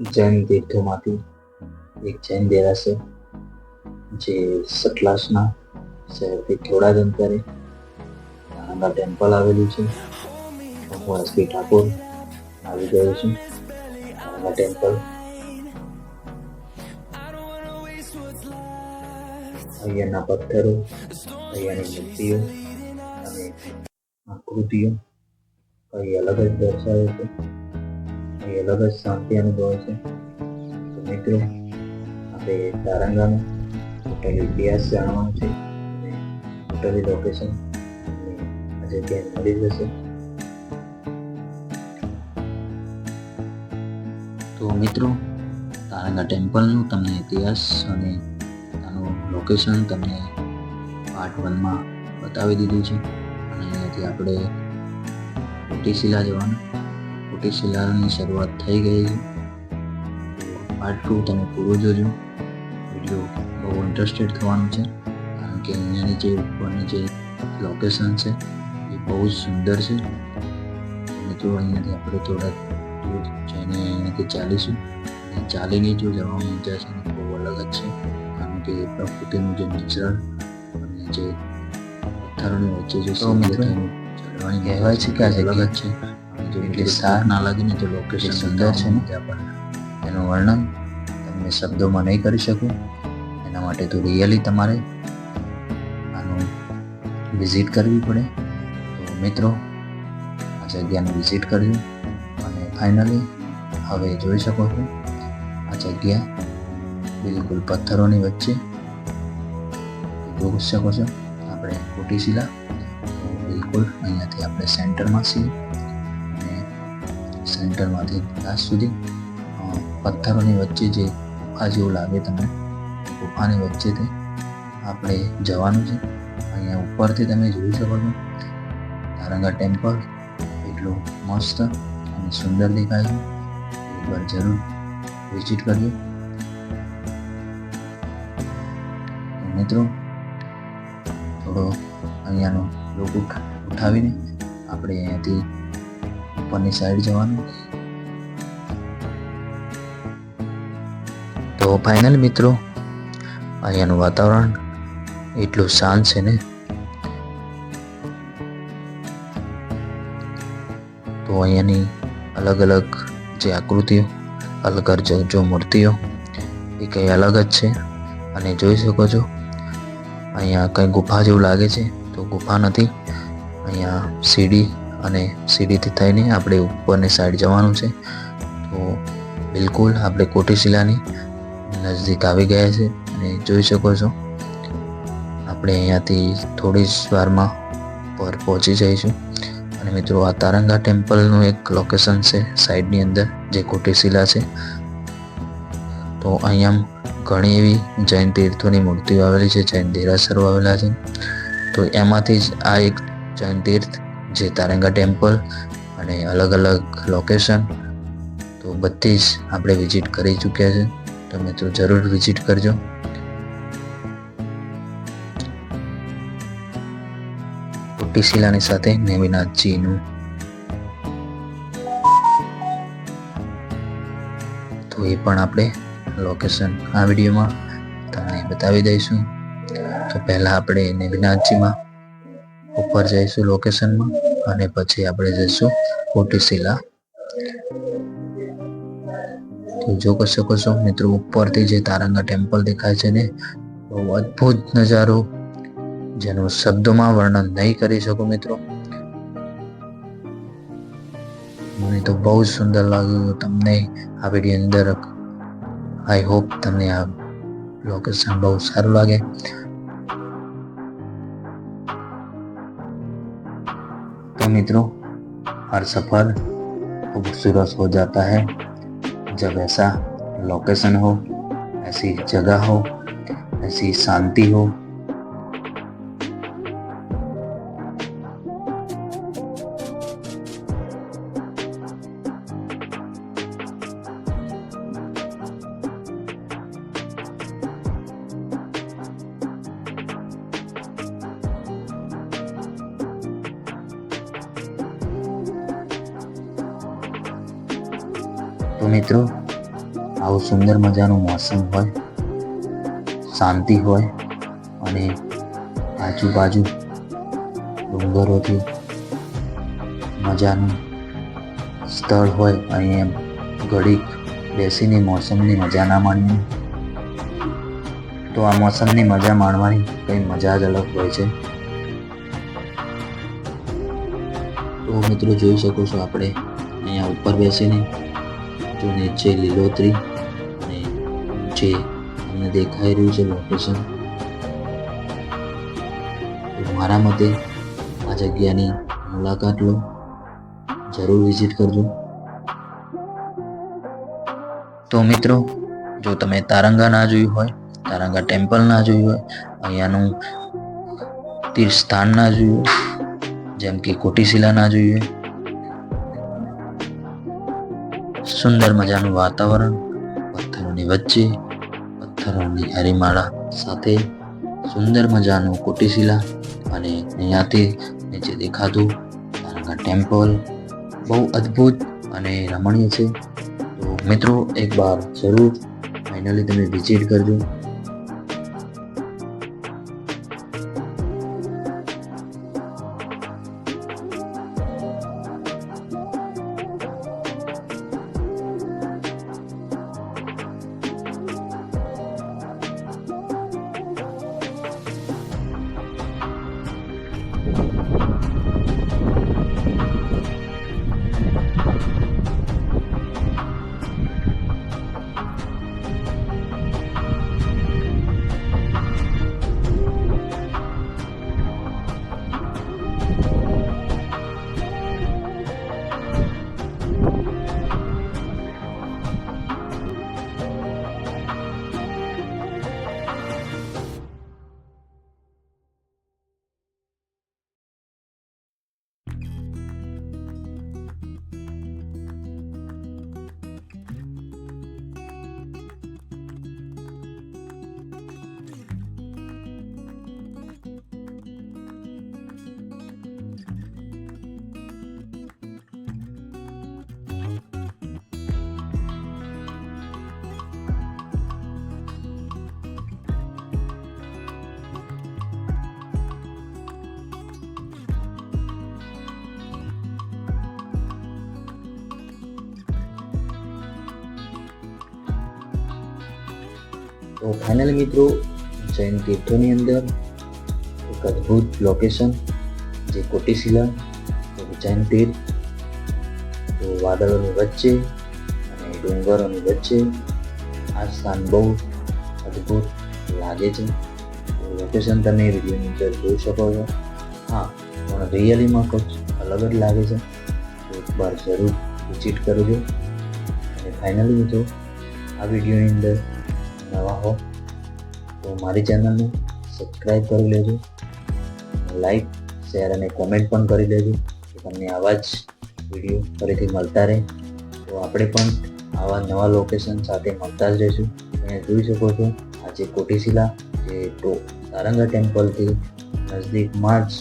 જૈન તીર્થોમાંથી એક જૈન દેરાસર જે સતલાસના શહેરથી થોડા જ અંતરે નાનંદા ટેમ્પલ આવેલું છે. હું ઠાકોર આવી ગયો છું. નાનંદા ટેમ્પલ. અહીંયાના પથ્થરો, અહીંયાની મૂર્તિઓ અને આકૃતિઓ કંઈ અલગ જ દર્શાવે છે. કંઈ અલગ જ શાંતિ અનુભવે છે. તો મિત્રો, આપણે તારંગાનો ટોટલ ઇતિહાસ જાણવાનો છે અને ટોટલી લોકેશન આજે ત્યાં મળી જશે. તો મિત્રો, તારંગા ટેમ્પલનું તમને ઇતિહાસ અને આનું લોકેશન તમને પાર્ટ વનમાં બતાવી દીધું છે. અને અહીંયાથી આપણે કોટીશિલા જવાનું. કોટીશિલાની શરૂઆત થઈ ગઈ. પાર્ટ ટુ તમે પૂરો જોજો. વીડિયો બહુ ઇન્ટરેસ્ટેડ થવાનું છે. કારણ કે અહીંયાની જે ઉપરની જે લોકેશન છે એ બહુ જ સુંદર છે. મિત્રો અહીંયાથી આપણે થોડા દૂર જઈને અહીંયાથી ચાલીશું. અને ચાલીને જો જવાની મજા છે બહુ અલગ જ છે. કારણ કે પ્રકૃતિનું જે નેચરલ અને જે પથ્થરોની વચ્ચે જે તો ચડવાની કહેવાય છે કે અલગ જ છે. એટલી સાર ના લાગે ને તો લોકેશન સુંદર છે ને. એનું વર્ણન તમને શબ્દોમાં નહીં કરી શકું. એના માટે તો રિયલી તમારે આનું વિઝિટ કરવી પડે. તો મિત્રો આ જગ્યાને વિઝિટ કરજો. અને ફાઇનલી હવે જોઈ શકો છો આ જગ્યા બિલકુલ પથ્થરોની વચ્ચે. જોઈ શકો છો આપણે કોટીશિલા. બિલકુલ અહીંયાથી આપણે સેન્ટરમાં છીએ. સેન્ટરમાંથી લાસ્ટ સુધી પથ્થરોની વચ્ચે જે ગુફા જેવું લાગે તમને ગુફાની વચ્ચેથી આપણે જવાનું છે. અહીંયા ઉપરથી તમે જોઈ શકો છો તારંગા ટેમ્પલ, એટલું મસ્ત અને સુંદર દેખાય છે. એકવાર જરૂર વિઝિટ કરજો. મિત્રો, થોડો અહીંયાનો લોક ઉઠાવીને આપણે અહીંયાથી ઉપરની સાઈડ જવાનું. તો ફાઇનલ મિત્રો, અહીંયાનું વાતાવરણ એટલું શાંત છે ને. તો અહીંયાની અલગ અલગ જે આકૃતિઓ, અલગ જો મૂર્તિઓ, એ કંઈ અલગ જ છે. અને જોઈ શકો છો, અહીંયા કંઈ ગુફા જેવું લાગે છે. તો ગુફા નથી, અહીંયા સીડી અને સીડીથી થઈને આપણે ઉપરની સાઈડ જવાનું છે. તો બિલકુલ આપણે કોટીશિલાની નજદીક આવી ગયા છે અને જોઈ શકો છો. આપણે અહીંયાથી થોડી જ વારમાં પર પહોંચી જઈશું. અને મિત્રો, આ તારંગા ટેમ્પલનું એક લોકેશન છે સાઈડની અંદર, જે કોટીશિલા છે. તો અહીંયા ઘણી એવી જૈન તીર્થોની મૂર્તિઓ આવેલી છે, જૈન દેરાસરો આવેલા છે. તો એમાંથી જ આ એક જૈન તીર્થ જે તારંગા ટેમ્પલ અને અલગ અલગ લોકેશન તો બધી જ આપણે વિઝિટ કરી ચૂક્યા છે. તો મિત્રો જરૂર વિઝિટ કરજો. કોટીશિલાની સાથે નેમિનાથજીનું. તો એ પણ આપણે લોકેશન આ વિડીયોમાં તમને બતાવી દઈશું. તો પહેલાં આપણે નેમિનાથજીમાં ઉપર જઈશું લોકેશનમાં અને પછી આપણે જઈશું કોટીશિલા. જો કહી શકો છો મિત્રો, ઉપરથી જે તારંગા ટેમ્પલ દેખાય છે ને, બહુ અદ્ભુત નજારો, જેનું શબ્દોમાં વર્ણન નહીં કરી શકું મિત્રો. મને તો બહુ જ સુંદર લાગ્યું તમને આ વીડિયો અંદર. આઈ હોપ તમને આ લોકેશન બહુ સારું લાગે. मित्रों, हर सफ़र खूबसूरत हो जाता है। जब ऐसा लोकेशन हो, ऐसी जगह हो, ऐसी शांति हो મિત્રો. આવું સુંદર મજાનું મોસમ હોય, શાંતિ હોય અને આજુબાજુ ડુંગરોથી મજાનું સ્થળ હોય અહીંયા ઘડીક બેસીને મોસમની મજા ના માણીએ. તો આ મોસમની મજા માણવાની કંઈ મજા જ અલગ હોય છે. તો મિત્રો, જોઈ શકો છો આપણે અહીંયા ઉપર બેસીને જો નીચે લીલોતરી અને જે તમને દેખાઈ રહ્યું છે લોકેશન મારા મતે આ જગ્યાની મુલાકાત લો, જરૂર વિઝિટ કરજો. તો મિત્રો, જો તમે તારંગા ના જોયું હોય, તારંગા ટેમ્પલ ના જોયું હોય, અહીંયાનું તીર્થ સ્થાન ના જોયું જેમ કે કોટીશિલા ના જોયું સુંદર મજાનું વાતાવરણ, પથ્થરોની વચ્ચે, પથ્થરોની હરીમાળા સાથે સુંદર મજાનું કોટીશિલા અને અહીંયાથી નીચે દેખાતું તારંગા ટેમ્પલ. બહુ અદ્ભુત અને રમણીય છે. તો મિત્રો, એકવાર જરૂર ફાઇનલી તમે વિઝિટ કરજો. તો ફાઇનલ મિત્રો, જૈન તીર્થોની અંદર એક અદ્ભુત લોકેશન જે કોટીશિલા, જૈન તીર્થ, તો વાદળોની વચ્ચે અને ડુંગરોની વચ્ચે આ સ્થાન બહુ અદ્ભુત લાગે છે. લોકેશન તમે વિડીયોની અંદર જોઈ શકો છો. હા, પણ રિયલીમાં કંઈક અલગ જ લાગે છે. એકવાર જરૂર વિઝિટ કરજો. અને ફાઇનલી મિત્રો, આ વિડીયોની અંદર નવા હો, તો મારી ચેનલને સબસ્ક્રાઈબ કરી લેજો. લાઈક શેર અને કોમેન્ટ પણ કરી લેજો કે તમને આવા જ વીડિયો ફરીથી મળતા રહે. તો આપણે પણ આવા નવા લોકેશન સાથે મળતા જ રહીશું. તમે જોઈ શકો છો આજે કોટીશિલા જે ટો તારંગા ટેમ્પલથી નજદીકમાં જ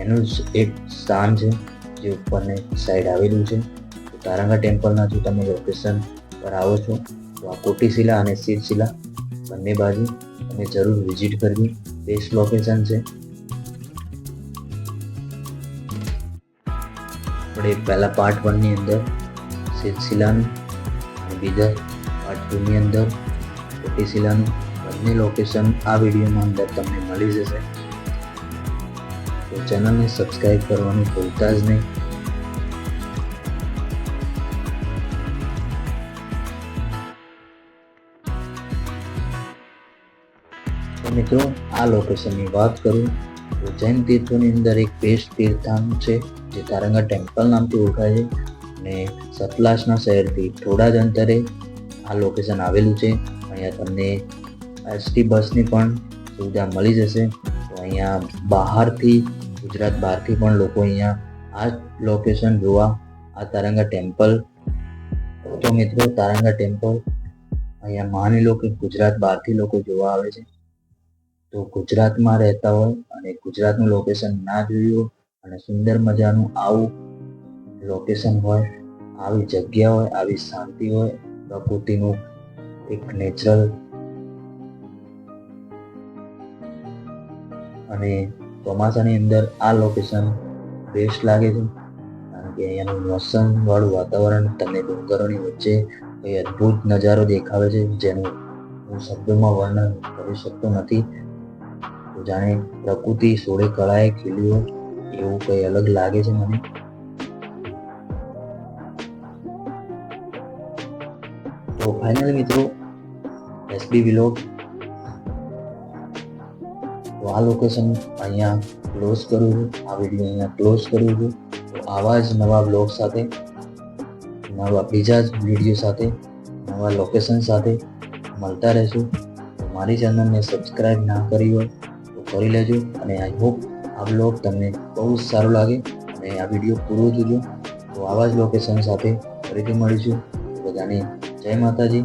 એનું જ એક સ્થાન છે, જે ઉપરની સાઈડ આવેલું છે. તો તારંગા ટેમ્પલના જો તમે લોકેશન પર આવો છો તો આ કોટીશિલા અને શિરશિલા બંને બાજુ તમે જરૂર વિઝિટ કરવી. બેસ્ટ લોકેશન છે. આપણે પહેલા પાર્ટ વનની અંદર શિરશિલાનું અને બીજા પાર્ટ ટુની અંદર કોટીશિલાનું બંને લોકેશન આ વિડીયોમાં અંદર તમને મળી જશે. તો ચેનલને સબસ્ક્રાઈબ કરવાનું ભૂલતા જ નહીં. તો મિત્રો, આ લોકેશનની વાત કરું તો જૈન તીર્થોની અંદર એક બેસ્ટ તીર્થધામ છે, જે તારંગા ટેમ્પલ નામથી ઓળખાય છે અને સતલાસના શહેરથી થોડા જ અંતરે આ લોકેશન આવેલું છે. અહીંયા તમને એસટી બસની પણ સુવિધા મળી જશે. તો અહીંયા બહારથી, ગુજરાત બહારથી પણ લોકો અહીંયા આ લોકેશન જોવા આ તારંગા ટેમ્પલ તો મિત્રો, તારંગા ટેમ્પલ અહીંયા માની લો કે ગુજરાત બહારથી લોકો જોવા આવે છે. તો ગુજરાતમાં રહેતા હોય અને ગુજરાતનું લોકેશન ના જોયું અને સુંદર મજાનું આવું લોકેશન હોય, આવી જગ્યા હોય, આવી શાંતિ હોય, પ્રકૃતિનું એક નેચરલ અને ચોમાસાની અંદર આ લોકેશન બેસ્ટ લાગે છે. કારણ કે અહીંયાનું મોસમ વાળું વાતાવરણ, તમને ડુંગરોની વચ્ચે એ અદ્ભુત નજારો દેખાવે છે, જેનું હું શબ્દોમાં વર્ણન કરી શકતો નથી. જાણે પ્રકૃતિ સોળે કળાએ ખીલ્યું. એવું કંઈ અલગ લાગે છે મને? તો ફાઇનલ મિત્રો એસબી વિલોગ તો આ લોકેશન અહીંયા ક્લોઝ કરું છું. આ વીડિયો અહીંયા ક્લોઝ કરું છું. તો આવા જ નવા બ્લોગ સાથે, નવા બીજા જ વીડિયો સાથે, નવા લોકેશન સાથે મળતા રહેશું. મારી ચેનલને સબસ્ક્રાઈબ ના કરી હોય કરી લેજો અને આઈ હોપ આ બ્લોગ તમને બહુ જ સારો લાગે અને આ વીડિયો પૂરો જોજો. તો આવા જ લોકેશન સાથે ફરીથી મળીશું. બધાને જય માતાજી.